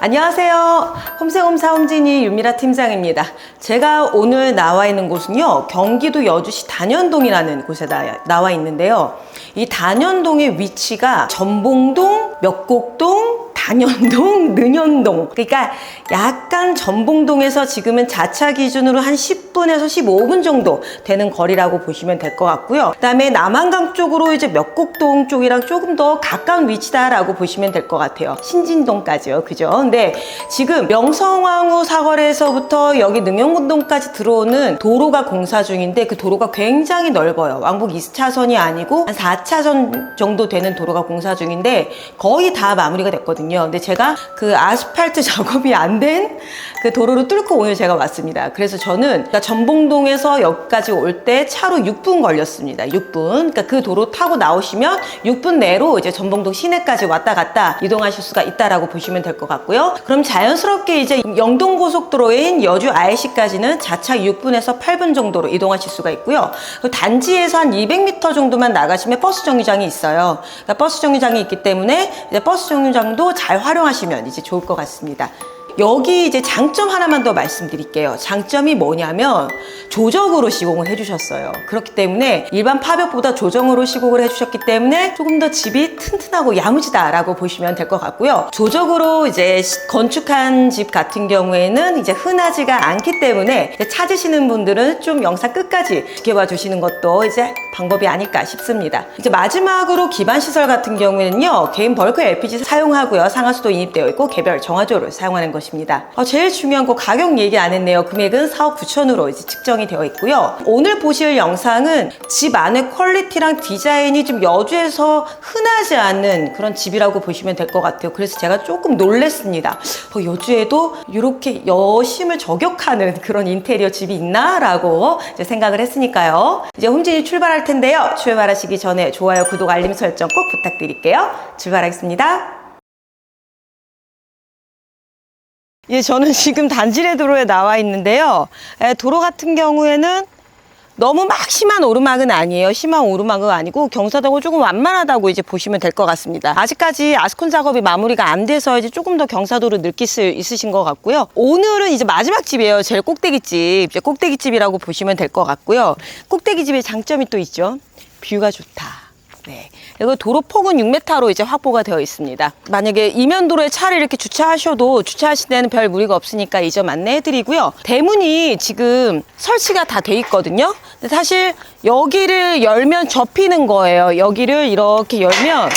안녕하세요. 홈세홈사 홈진이 유미라 팀장입니다. 제가 오늘 나와 있는 곳은요, 경기도 여주시 단연동이라는 곳에 나, 나와 있는데요. 이 단연동의 위치가 전봉동, 몇곡동, 단연동, 능연동. 그러니까 약간 전봉동에서 지금은 자차 기준으로 한 10분에서 15분 정도 되는 거리라고 보시면 될 것 같고요. 그다음에 남한강 쪽으로 이제 몇곡동 쪽이랑 조금 더 가까운 위치다라고 보시면 될 것 같아요. 신진동까지요. 그죠? 근데 지금 명성황후 사거리에서부터 여기 능연동까지 들어오는 도로가 공사 중인데 그 도로가 굉장히 넓어요. 왕복 2차선이 아니고 한 4차선 정도 되는 도로가 공사 중인데 거의 다 마무리가 됐거든요. 근데 제가 그 아스팔트 작업이 안 된 그 도로를 뚫고 오늘 제가 왔습니다. 그래서 저는 그러니까 전봉동에서 여기까지 올 때 차로 6분 걸렸습니다. 6분. 그러니까 그 도로 타고 나오시면 6분 내로 이제 전봉동 시내까지 왔다 갔다 이동하실 수가 있다라고 보시면 될 것 같고요. 그럼 자연스럽게 이제 영동고속도로인 여주 IC까지는 자차 6분에서 8분 정도로 이동하실 수가 있고요. 그 단지에서 한 200m 정도만 나가시면 버스 정류장이 있어요. 그러니까 버스 정류장이 있기 때문에 버스 정류장도 잘 활용하시면 이제 좋을 것 같습니다. 여기 이제 장점 하나만 더 말씀드릴게요. 장점이 뭐냐면 조적으로 시공을 해주셨어요. 그렇기 때문에 일반 파벽보다 조정으로 시공을 해주셨기 때문에 조금 더 집이 튼튼하고 야무지다라고 보시면 될 것 같고요. 조적으로 이제 시- 건축한 집 같은 경우에는 이제 흔하지가 않기 때문에 찾으시는 분들은 좀 영상 끝까지 지켜봐 주시는 것도 이제 방법이 아닐까 싶습니다. 이제 마지막으로 기반 시설 같은 경우에는요, 개인 벌크 LPG 사용하고요, 상하수도 인입되어 있고 개별 정화조를 사용하는 것 입니다. 어, 제일 중요한 거 가격 얘기 안 했네요. 금액은 4억 9천으로 이제 측정이 되어 있고요. 오늘 보실 영상은 집 안의 퀄리티랑 디자인이 좀 여주에서 흔하지 않은 그런 집이라고 보시면 될 것 같아요. 그래서 제가 조금 놀랬습니다. 어, 여주에도 이렇게 여심을 저격하는 그런 인테리어 집이 있나라고 생각을 했으니까요. 이제 홈진이 출발할 텐데요. 출발하시기 전에 좋아요, 구독, 알림 설정 꼭 부탁드릴게요. 출발하겠습니다. 예, 저는 지금 단지레 도로에 나와 있는데요. 에, 도로 같은 경우에는 너무 막 심한 오르막은 아니에요. 심한 오르막은 아니고 경사도가 조금 완만하다고 이제 보시면 될 것 같습니다. 아직까지 아스콘 작업이 마무리가 안 돼서 이제 조금 더 경사도를 느낄 수 있으신 것 같고요. 오늘은 이제 마지막 집이에요. 제일 꼭대기 집. 이제 꼭대기 집이라고 보시면 될 것 같고요. 꼭대기 집의 장점이 또 있죠. 뷰가 좋다. 네. 그리고 도로 폭은 6m로 이제 확보가 되어 있습니다. 만약에 이면 도로에 차를 이렇게 주차하셔도 주차하실 때는 별 무리가 없으니까 이 점 안내해 드리고요. 대문이 지금 설치가 다 돼 있거든요. 근데 사실 여기를 열면 접히는 거예요. 여기를 이렇게 열면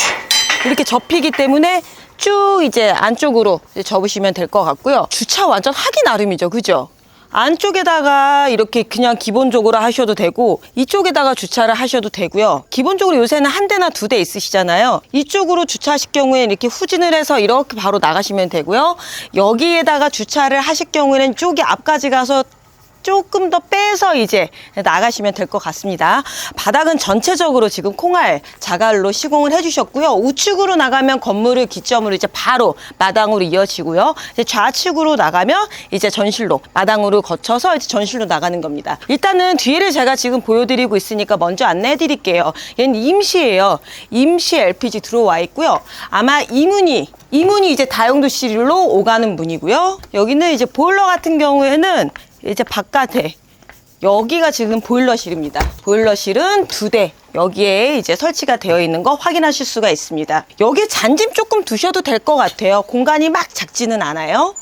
이렇게 접히기 때문에 쭉 이제 안쪽으로 접으시면 될 것 같고요. 주차 완전 하기 나름이죠. 그죠? 안쪽에다가 이렇게 그냥 기본적으로 하셔도 되고 이쪽에다가 주차를 하셔도 되고요. 기본적으로 요새는 한 대나 두 대 있으시잖아요. 이쪽으로 주차하실 경우에 이렇게 후진을 해서 이렇게 바로 나가시면 되고요. 여기에다가 주차를 하실 경우에는 쪽이 앞까지 가서 조금 더 빼서 이제 나가시면 될 것 같습니다. 바닥은 전체적으로 지금 콩알 자갈로 시공을 해주셨고요. 우측으로 나가면 건물을 기점으로 이제 바로 마당으로 이어지고요. 이제 좌측으로 나가면 이제 전실로 마당으로 거쳐서 이제 전실로 나가는 겁니다. 일단은 뒤를 제가 지금 보여드리고 있으니까 먼저 안내해 드릴게요. 얘는 임시예요. 임시 LPG 들어와 있고요. 아마 이 문이 이 문이 이제 다용도실로 오가는 문이고요. 여기는 이제 보일러 같은 경우에는 이제 바깥에 여기가 지금 보일러실입니다. 보일러실은 두 대. 여기에 이제 설치가 되어 있는 거 확인하실 수가 있습니다. 여기 잔짐 조금 두셔도 될 것 같아요. 공간이 막 작지는 않아요.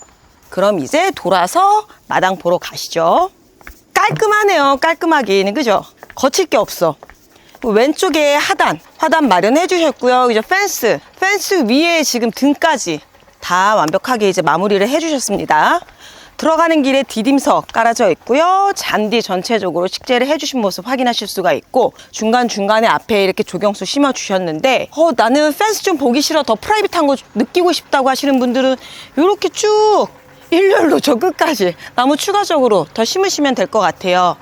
그럼 이제 돌아서 마당 보러 가시죠. 깔끔하네요. 깔끔하긴. 그죠? 거칠 게 없어. 왼쪽에 하단, 하단 마련해 주셨고요. 이제 펜스, 펜스 위에 지금 등까지 다 완벽하게 이제 마무리를 해 주셨습니다. 들어가는 길에 디딤석 깔아져 있고요. 잔디 전체적으로 식재를 해주신 모습 확인하실 수가 있고 중간중간에 앞에 이렇게 조경수 심어 주셨는데 어, 나는 펜스 좀 보기 싫어 더 프라이빗한 거 느끼고 싶다고 하시는 분들은 이렇게 쭉 일렬로 저 끝까지 나무 추가적으로 더 심으시면 될 것 같아요.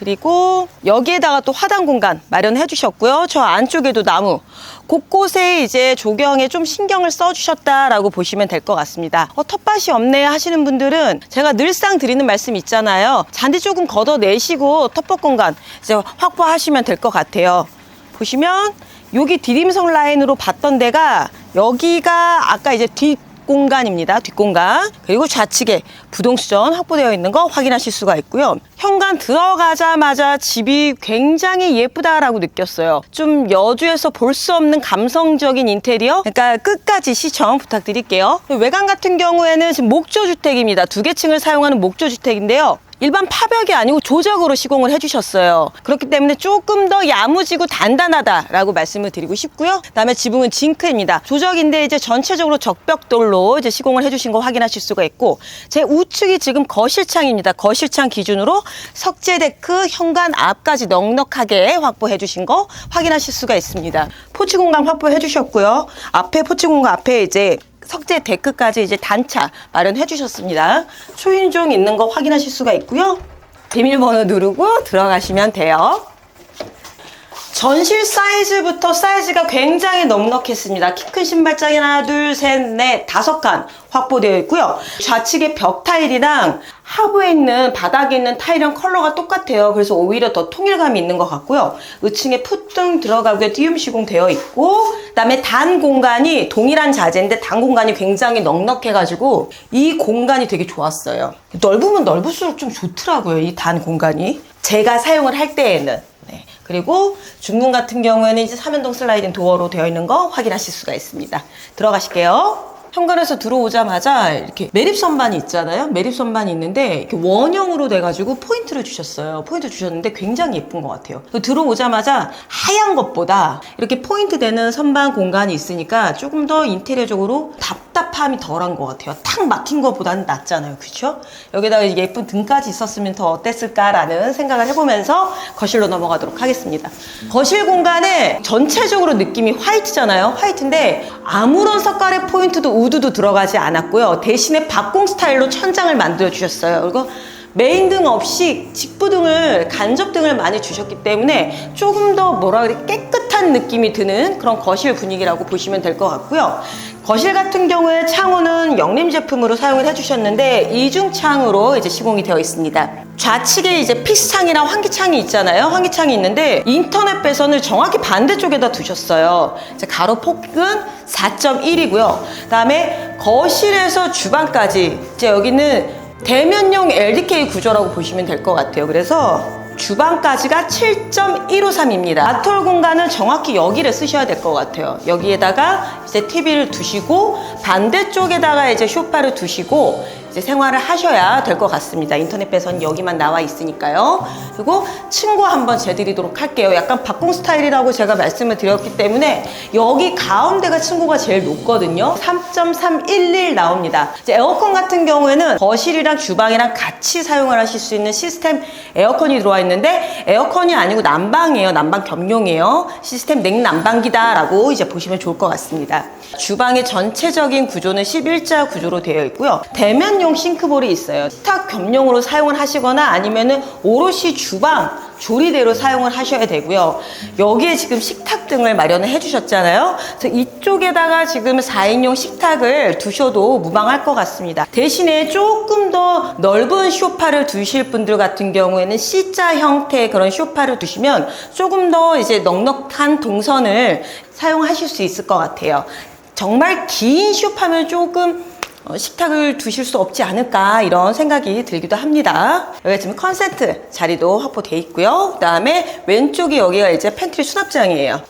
그리고 여기에다가 또 화단 공간 마련해 주셨고요. 저 안쪽에도 나무. 곳곳에 이제 조경에 좀 신경을 써 주셨다라고 보시면 될 것 같습니다. 어, 텃밭이 없네 하시는 분들은 제가 늘상 드리는 말씀 있잖아요. 잔디 조금 걷어내시고 텃밭 공간 이제 확보하시면 될 것 같아요. 보시면 여기 디딤석 라인으로 봤던 데가 여기가 아까 이제 뒷 뒷공간입니다. 뒷공간. 그리고 좌측에 부동수전 확보되어 있는 거 확인하실 수가 있고요. 현관 들어가자마자 집이 굉장히 예쁘다라고 느꼈어요. 좀 여주에서 볼 수 없는 감성적인 인테리어. 그러니까 끝까지 시청 부탁드릴게요. 외관 같은 경우에는 지금 목조주택입니다. 두 개 층을 사용하는 목조주택인데요. 일반 파벽이 아니고 조적으로 시공을 해주셨어요. 그렇기 때문에 조금 더 야무지고 단단하다라고 말씀을 드리고 싶고요. 그다음에 지붕은 징크입니다. 조적인데 이제 전체적으로 적벽돌로 이제 시공을 해주신 거 확인하실 수가 있고 제 우측이 지금 거실창입니다. 거실창 기준으로 석재 데크 현관 앞까지 넉넉하게 확보해 주신 거 확인하실 수가 있습니다. 포치 공간 확보해 주셨고요. 앞에 포치 공간 앞에 이제 석재 데크까지 이제 단차 마련해 주셨습니다. 초인종 있는 거 확인하실 수가 있고요. 비밀번호 누르고 들어가시면 돼요. 전실 사이즈부터 사이즈가 굉장히 넉넉했습니다. 키 큰 신발장이 하나, 둘, 셋, 넷, 다섯 칸 확보되어 있고요. 좌측에 벽 타일이랑 하부에 있는 바닥에 있는 타일이랑 컬러가 똑같아요. 그래서 오히려 더 통일감이 있는 것 같고요. 의층에 푸등 들어가고요. 띄움 시공되어 있고 그다음에 단 공간이 동일한 자재인데 단 공간이 굉장히 넉넉해가지고 이 공간이 되게 좋았어요. 넓으면 넓을수록 좀 좋더라고요. 이 단 공간이 제가 사용을 할 때에는. 네. 그리고 중문 같은 경우에는 이제 삼연동 슬라이딩 도어로 되어 있는 거 확인하실 수가 있습니다. 들어가실게요. 현관에서 들어오자마자 이렇게 매립 선반이 있잖아요. 매립 선반이 있는데 이렇게 원형으로 돼가지고 포인트를 주셨어요. 포인트 주셨는데 굉장히 예쁜 것 같아요. 그 들어오자마자 하얀 것보다 이렇게 포인트 되는 선반 공간이 있으니까 조금 더 인테리어적으로 답답함이 덜한 것 같아요. 탁 막힌 것보다는 낫잖아요. 그렇죠? 여기다가 예쁜 등까지 있었으면 더 어땠을까라는 생각을 해보면서 거실로 넘어가도록 하겠습니다. 거실 공간에 전체적으로 느낌이 화이트잖아요. 화이트인데 아무런 색깔의 포인트도 우드도 들어가지 않았고요. 대신에 박공 스타일로 천장을 만들어 주셨어요. 그리고 메인 등 없이 직부 등을 간접 등을 많이 주셨기 때문에 조금 더 뭐라 그래 깨끗한 느낌이 드는 그런 거실 분위기라고 보시면 될 것 같고요. 거실 같은 경우에 창호는 영림 제품으로 사용을 해주셨는데 이중 창으로 이제 시공이 되어 있습니다. 좌측에 이제 피스창이랑 환기창이 있잖아요. 환기창이 있는데 인터넷 배선을 정확히 반대쪽에다 두셨어요. 이제 가로 폭은 4.1이고요. 그다음에 거실에서 주방까지 이제 여기는 대면용 LDK 구조라고 보시면 될 것 같아요. 그래서 주방까지가 7.153입니다. 아톨 공간은 정확히 여기를 쓰셔야 될 것 같아요. 여기에다가 이제 TV를 두시고 반대쪽에다가 이제 쇼파를 두시고 이제 생활을 하셔야 될 것 같습니다. 인터넷 배선 여기만 나와 있으니까요. 그리고 층고 한번 재드리도록 할게요. 약간 박공 스타일이라고 제가 말씀을 드렸기 때문에 여기 가운데가 층고가 제일 높거든요. 3.311 나옵니다. 이제 에어컨 같은 경우에는 거실이랑 주방이랑 같이 사용을 하실 수 있는 시스템 에어컨이 들어와 있는데 에어컨이 아니고 난방이에요. 난방 겸용이에요. 시스템 냉난방기다라고 이제 보시면 좋을 것 같습니다. 주방의 전체적인 구조는 11자 구조로 되어 있고요. 대면용 싱크볼이 있어요. 식탁 겸용으로 사용을 하시거나 아니면은 오롯이 주방 조리대로 사용을 하셔야 되고요. 여기에 지금 식탁 등을 마련을 해주셨잖아요. 그래서 이쪽에다가 지금 4인용 식탁을 두셔도 무방할 것 같습니다. 대신에 조금 더 넓은 쇼파를 두실 분들 같은 경우에는 C자 형태의 그런 쇼파를 두시면 조금 더 이제 넉넉한 동선을 사용하실 수 있을 것 같아요. 정말 긴 쇼파면 조금 어, 식탁을 두실 수 없지 않을까 이런 생각이 들기도 합니다. 여기 지금 컨센트 자리도 확보돼 있고요. 그 다음에 왼쪽이 여기가 이제 팬트리 수납장이에요.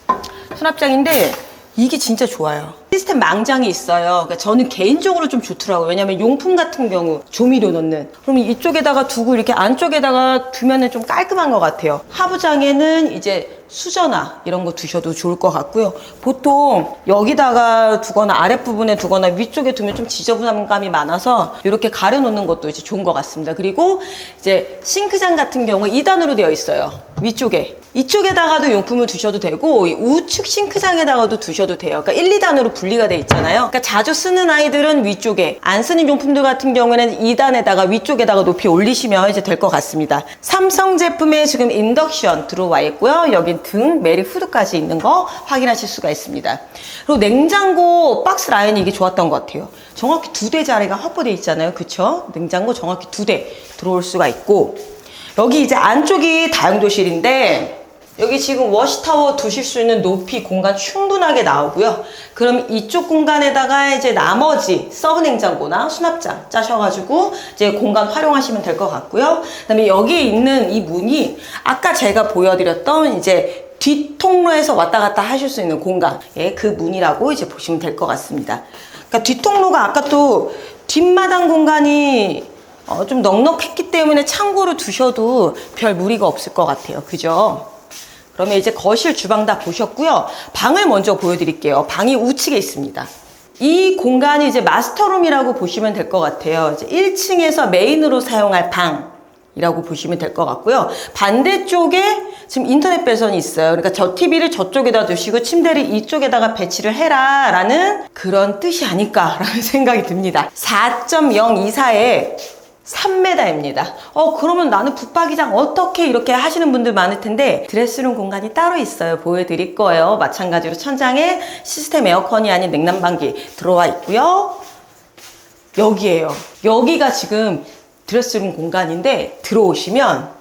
수납장인데 이게 진짜 좋아요. 시스템 망장이 있어요. 그러니까 저는 개인적으로 좀 좋더라고요. 왜냐면 용품 같은 경우 조미료 넣는. 그러면 이쪽에다가 두고 이렇게 안쪽에다가 두면은 좀 깔끔한 것 같아요. 하부장에는 이제 수저나 이런 거 두셔도 좋을 것 같고요. 보통 여기다가 두거나 아랫부분에 두거나 위쪽에 두면 좀 지저분한 감이 많아서 이렇게 가려놓는 것도 이제 좋은 것 같습니다. 그리고 이제 싱크장 같은 경우 2단으로 되어 있어요. 위쪽에. 이쪽에다가도 용품을 두셔도 되고 이 우측 싱크장에다가도 두셔도 돼요. 그러니까 1, 2단으로 분리가 돼 있잖아요. 그러니까 자주 쓰는 아이들은 위쪽에 안 쓰는 용품들 같은 경우에는 2단에다가 위쪽에다가 높이 올리시면 이제 될 것 같습니다. 삼성 제품에 지금 인덕션 들어와 있고요. 여긴 등 메리 후드까지 있는 거 확인하실 수가 있습니다. 그리고 냉장고 박스 라인이 이게 좋았던 것 같아요. 정확히 두 대 자리가 확보되어 있잖아요. 그쵸? 냉장고 정확히 두 대 들어올 수가 있고 여기 이제 안쪽이 다용도실인데 여기 지금 워시타워 두실 수 있는 높이 공간 충분하게 나오고요. 그럼 이쪽 공간에다가 이제 나머지 서브 냉장고나 수납장 짜셔가지고 이제 공간 활용하시면 될 것 같고요. 그다음에 여기 있는 이 문이 아까 제가 보여드렸던 이제 뒷통로에서 왔다 갔다 하실 수 있는 공간, 예, 그 문이라고 이제 보시면 될 것 같습니다. 그러니까 뒷통로가 아까 또 뒷마당 공간이 어, 좀 넉넉했기 때문에 창고로 두셔도 별 무리가 없을 것 같아요. 그죠? 그러면 이제 거실, 주방 다 보셨고요. 방을 먼저 보여드릴게요. 방이 우측에 있습니다. 이 공간이 이제 마스터룸이라고 보시면 될 것 같아요. 이제 1층에서 메인으로 사용할 방 이라고 보시면 될 것 같고요. 반대쪽에 지금 인터넷 배선이 있어요. 그러니까 저 TV를 저쪽에다 두시고 침대를 이쪽에다가 배치를 해라 라는 그런 뜻이 아닐까라는 생각이 듭니다. 4.024에 3m입니다. 어, 그러면 나는 붙박이장 어떻게 이렇게 하시는 분들 많을 텐데 드레스룸 공간이 따로 있어요. 보여드릴 거예요. 마찬가지로 천장에 시스템 에어컨이 아닌 냉난방기 들어와 있고요. 여기에요. 여기가 지금 드레스룸 공간인데 들어오시면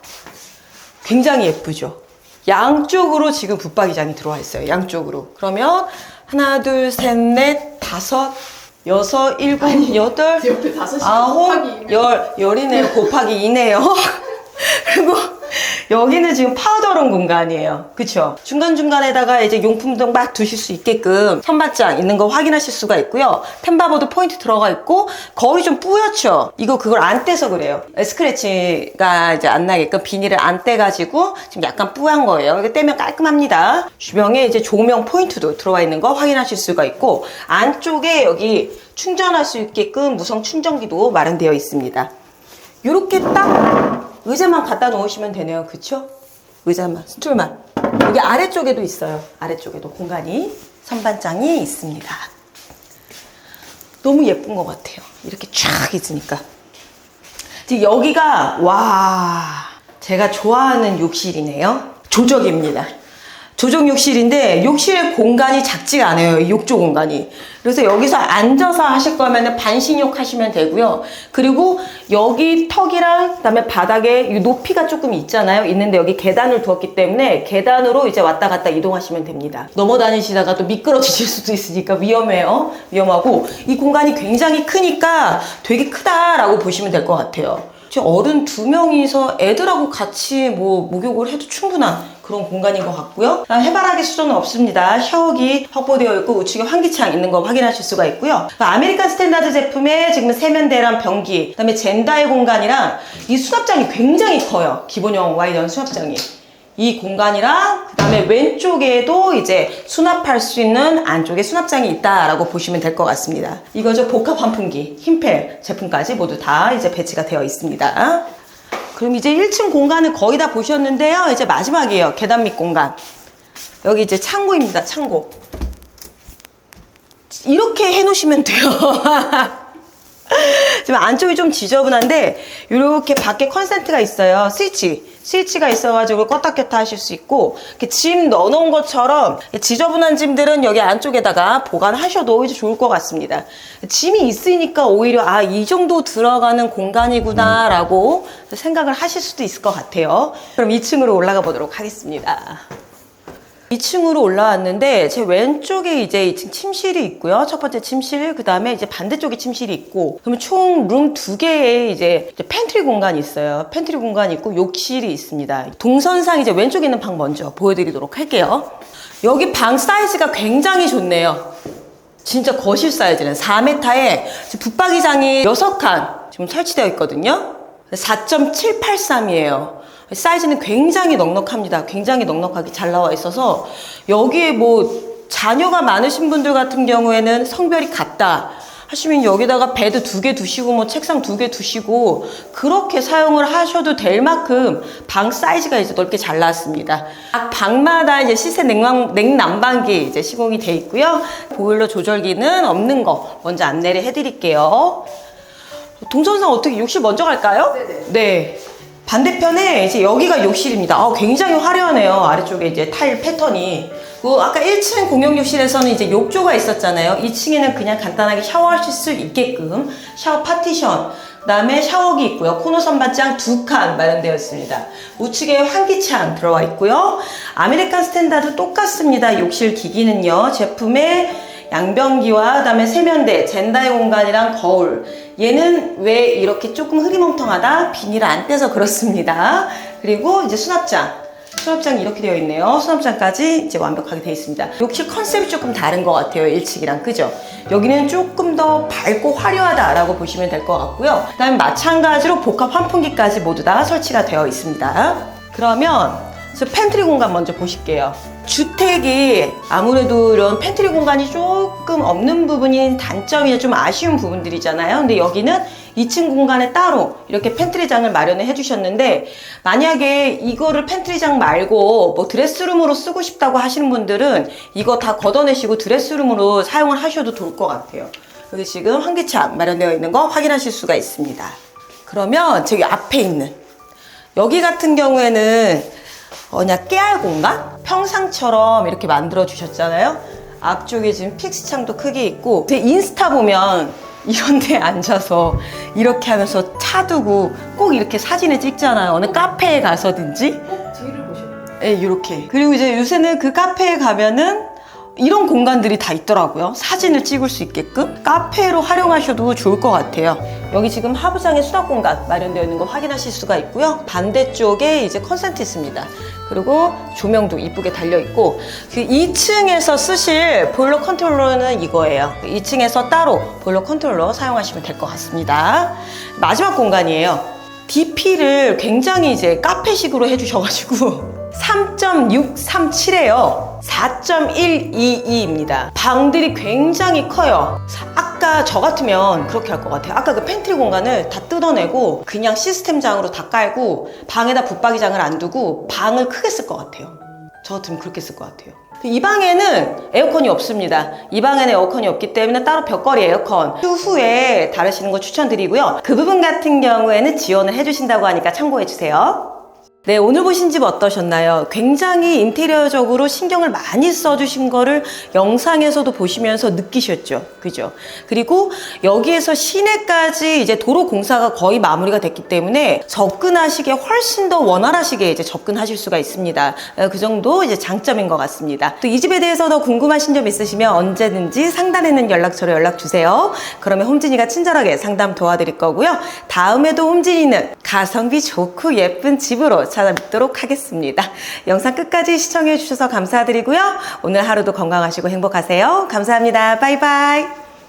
굉장히 예쁘죠. 양쪽으로 지금 붙박이장이 들어와 있어요. 양쪽으로. 그러면 하나, 둘, 셋, 넷, 다섯, 여섯, 일곱, 여덟, 옆에 다섯이 곱하기 아홉. 열, 열이네요. 곱하기 이네요. 그리고 여기는 지금 파우더룸 공간이에요. 그쵸? 중간중간에다가 이제 용품 등막 두실 수 있게끔 선반장 있는 거 확인하실 수가 있고요. 템바보도 포인트 들어가 있고, 거의 좀 뿌옇죠? 이거 그걸 안 떼서 그래요. 스크래치가 이제 안 나게끔 비닐을 안 떼가지고 지금 약간 뿌한 거예요. 이거 떼면 깔끔합니다. 주변에 이제 조명 포인트도 들어와 있는 거 확인하실 수가 있고, 안쪽에 여기 충전할 수 있게끔 무선 충전기도 마련되어 있습니다. 요렇게 딱 의자만 갖다 놓으시면 되네요. 그쵸? 의자만, 스툴만. 여기 아래쪽에도 있어요. 아래쪽에도 공간이, 선반장이 있습니다. 너무 예쁜 것 같아요. 이렇게 쫙 있으니까. 지금 여기가, 와, 제가 좋아하는 욕실이네요. 조적입니다. 조적 욕실인데 욕실 공간이 작지가 않아요. 이 욕조 공간이. 그래서 여기서 앉아서 하실 거면 반신욕 하시면 되고요. 그리고 여기 턱이랑 그다음에 바닥에 이 높이가 조금 있잖아요. 있는데 여기 계단을 두었기 때문에 계단으로 이제 왔다 갔다 이동하시면 됩니다. 넘어 다니시다가 또 미끄러지실 수도 있으니까 위험해요. 위험하고 이 공간이 굉장히 크니까 되게 크다라고 보시면 될 것 같아요. 어른 두 명이서 애들하고 같이 뭐 목욕을 해도 충분한 그런 공간인 것 같고요. 그다음 해바라기 수조는 없습니다. 샤워기 확보되어 있고 우측에 환기창 있는 거 확인하실 수가 있고요. 아메리칸 스탠다드 제품의 지금 세면대랑 변기, 그다음에 젠다의 공간이랑 이 수납장이 굉장히 커요. 기본형 와이드한 수납장이. 이 공간이랑 그 다음에 왼쪽에도 이제 수납할 수 있는 안쪽에 수납장이 있다라고 보시면 될 것 같습니다. 이거죠 복합 환풍기 힘펠 제품까지 모두 다 이제 배치가 되어 있습니다. 그럼 이제 1층 공간을 거의 다 보셨는데요. 이제 마지막이에요. 계단 밑 공간. 여기 이제 창고입니다. 창고. 이렇게 해놓으시면 돼요. 지금 안쪽이 좀 지저분한데 이렇게 밖에 컨센트가 있어요. 스위치. 스위치가 있어가지고 껐다 켰다 하실 수 있고 짐 넣어놓은 것처럼 지저분한 짐들은 여기 안쪽에다가 보관하셔도 이제 좋을 것 같습니다. 짐이 있으니까 오히려 아 이 정도 들어가는 공간이구나라고 생각을 하실 수도 있을 것 같아요. 그럼 2층으로 올라가 보도록 하겠습니다. 2층으로 올라왔는데 제 왼쪽에 이제 2층 침실이 있고요. 첫 번째 침실, 그 다음에 이제 반대쪽에 침실이 있고, 그러면 총 룸 두 개의 이제 팬트리 공간이 있어요. 팬트리 공간이 있고 욕실이 있습니다. 동선상 이제 왼쪽에 있는 방 먼저 보여드리도록 할게요. 여기 방 사이즈가 굉장히 좋네요. 진짜 거실 사이즈는 4m에 붙박이장이 6칸 지금 설치되어 있거든요. 4.783이에요. 사이즈는 굉장히 넉넉합니다. 굉장히 넉넉하게 잘 나와 있어서 여기에 뭐 자녀가 많으신 분들 같은 경우에는 성별이 같다. 하시면 여기다가 베드 두 개 두시고 뭐 책상 두 개 두시고 그렇게 사용을 하셔도 될 만큼 방 사이즈가 이제 넓게 잘 나왔습니다. 각 방마다 이제 시세 냉방, 냉난방기 이제 시공이 돼 있고요. 보일러 조절기는 없는 거 먼저 안내를 해드릴게요. 동선상 어떻게 욕실 먼저 갈까요? 네네. 네. 반대편에 이제 여기가 욕실입니다. 아, 굉장히 화려하네요. 아래쪽에 이제 타일 패턴이 그 아까 1층 공용 욕실에서는 이제 욕조가 있었잖아요. 2층에는 그냥 간단하게 샤워하실 수 있게끔 샤워 파티션, 그다음에 샤워기 있고요. 코너 선반장 두 칸 마련되어 있습니다. 우측에 환기창 들어와 있고요. 아메리칸 스탠다드 똑같습니다. 욕실 기기는요. 제품에 양변기와 그다음에 세면대, 젠다의 공간이랑 거울. 얘는 왜 이렇게 조금 흐리멍텅하다? 비닐 안 떼서 그렇습니다. 그리고 이제 수납장. 수납장이 이렇게 되어 있네요. 수납장까지 이제 완벽하게 되어 있습니다. 욕실 컨셉이 조금 다른 것 같아요. 1층이랑 그죠? 여기는 조금 더 밝고 화려하다라고 보시면 될 것 같고요. 그 다음에 마찬가지로 복합 환풍기까지 모두 다 설치가 되어 있습니다. 그러면 저 팬트리 공간 먼저 보실게요. 주택이 아무래도 이런 팬트리 공간이 조금 없는 부분이 단점이 좀 아쉬운 부분들이잖아요. 근데 여기는 2층 공간에 따로 이렇게 팬트리장을 마련을 해주셨는데 만약에 이거를 팬트리장 말고 뭐 드레스룸으로 쓰고 싶다고 하시는 분들은 이거 다 걷어내시고 드레스룸으로 사용을 하셔도 좋을 것 같아요. 여기 지금 환기창 마련되어 있는 거 확인하실 수가 있습니다. 그러면 저기 앞에 있는 여기 같은 경우에는 뭐냐 깨알 공간? 평상처럼 이렇게 만들어 주셨잖아요. 앞쪽에 지금 픽스 창도 크게 있고 제 인스타 보면 이런 데 앉아서 이렇게 하면서 차 두고 꼭 이렇게 사진을 찍잖아요. 어느 카페에 가서든지. 뒤를 보셔요. 예, 이렇게. 그리고 이제 요새는 그 카페에 가면은 이런 공간들이 다 있더라고요. 사진을 찍을 수 있게끔 카페로 활용하셔도 좋을 것 같아요. 여기 지금 하부장의 수납 공간 마련되어 있는 거 확인하실 수가 있고요. 반대쪽에 이제 컨센트 있습니다. 그리고 조명도 이쁘게 달려 있고 그 2층에서 쓰실 보일러 컨트롤러는 이거예요. 2층에서 따로 보일러 컨트롤러 사용하시면 될 것 같습니다. 마지막 공간이에요. DP를 굉장히 이제 카페식으로 해주셔가지고 3.637이에요. 4.122입니다. 방들이 굉장히 커요. 아까 저 같으면 그렇게 할 것 같아요. 아까 그 팬트리 공간을 다 뜯어내고 그냥 시스템장으로 다 깔고 방에다 붙박이장을 안 두고 방을 크게 쓸 것 같아요. 저 같으면 그렇게 쓸 것 같아요. 이 방에는 에어컨이 없습니다. 이 방에는 에어컨이 없기 때문에 따로 벽걸이 에어컨 추후에 다루시는 거 추천드리고요. 그 부분 같은 경우에는 지원을 해주신다고 하니까 참고해 주세요. 네, 오늘 보신 집 어떠셨나요? 굉장히 인테리어적으로 신경을 많이 써주신 거를 영상에서도 보시면서 느끼셨죠? 그죠? 그리고 여기에서 시내까지 이제 도로 공사가 거의 마무리가 됐기 때문에 접근하시기에 훨씬 더 원활하시게 이제 접근하실 수가 있습니다. 어, 그 정도 이제 장점인 것 같습니다. 또 이 집에 대해서 더 궁금하신 점 있으시면 언제든지 상단에 있는 연락처로 연락 주세요. 그러면 홈진이가 친절하게 상담 도와드릴 거고요. 다음에도 홈진이는 가성비 좋고 예쁜 집으로 찾아뵙도록 하겠습니다. 영상 끝까지 시청해 주셔서 감사드리고요. 오늘 하루도 건강하시고 행복하세요. 감사합니다. 바이바이.